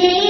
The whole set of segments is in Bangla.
Thank you.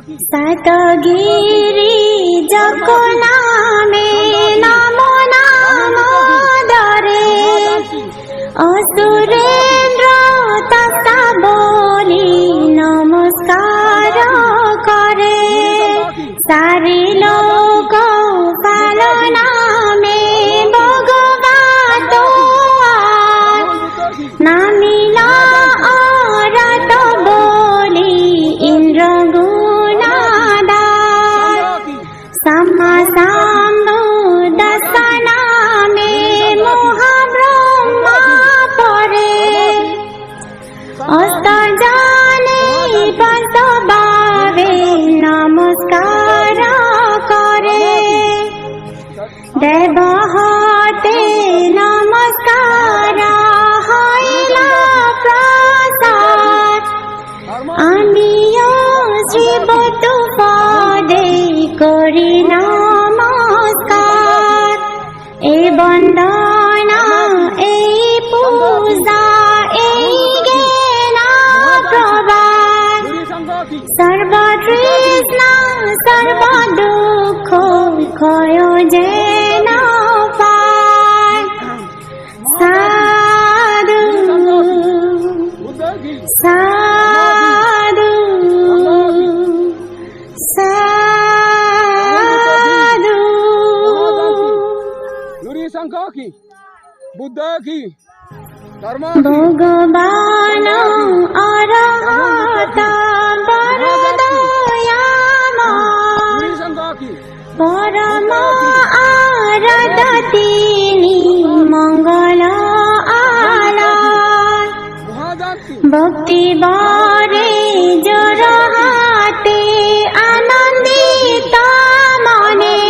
কি? সতগিরি যক নামে নাম নাম দরে অসুরেন্দ্র তথা বলি নমস্কার করে সারি হইলা প্রসাদ আমিও পদে করি নমস্কার এই বন্দনা এই পূজা এই জ্ঞান প্রবাদ সর্বতৃষ্ণ সর্ব সাধু সাধু। নুরি সংঘ কি বুদ্ধ কি ধর্ম ভগবান ভক্তি বারে জোড়াহাতে আনন্দিত মনে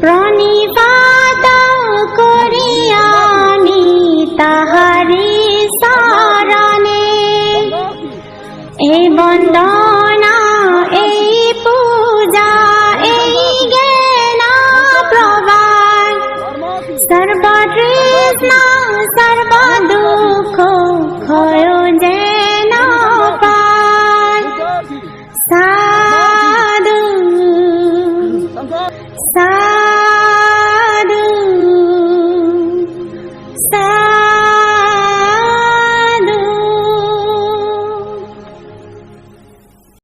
প্রণিপাত করিয়ানি তাহারি সারণে এ বন্দনা এই পূজা, এই জ্ঞানা প্রবাদ সর্বতৃষ্ণা, সর্বদ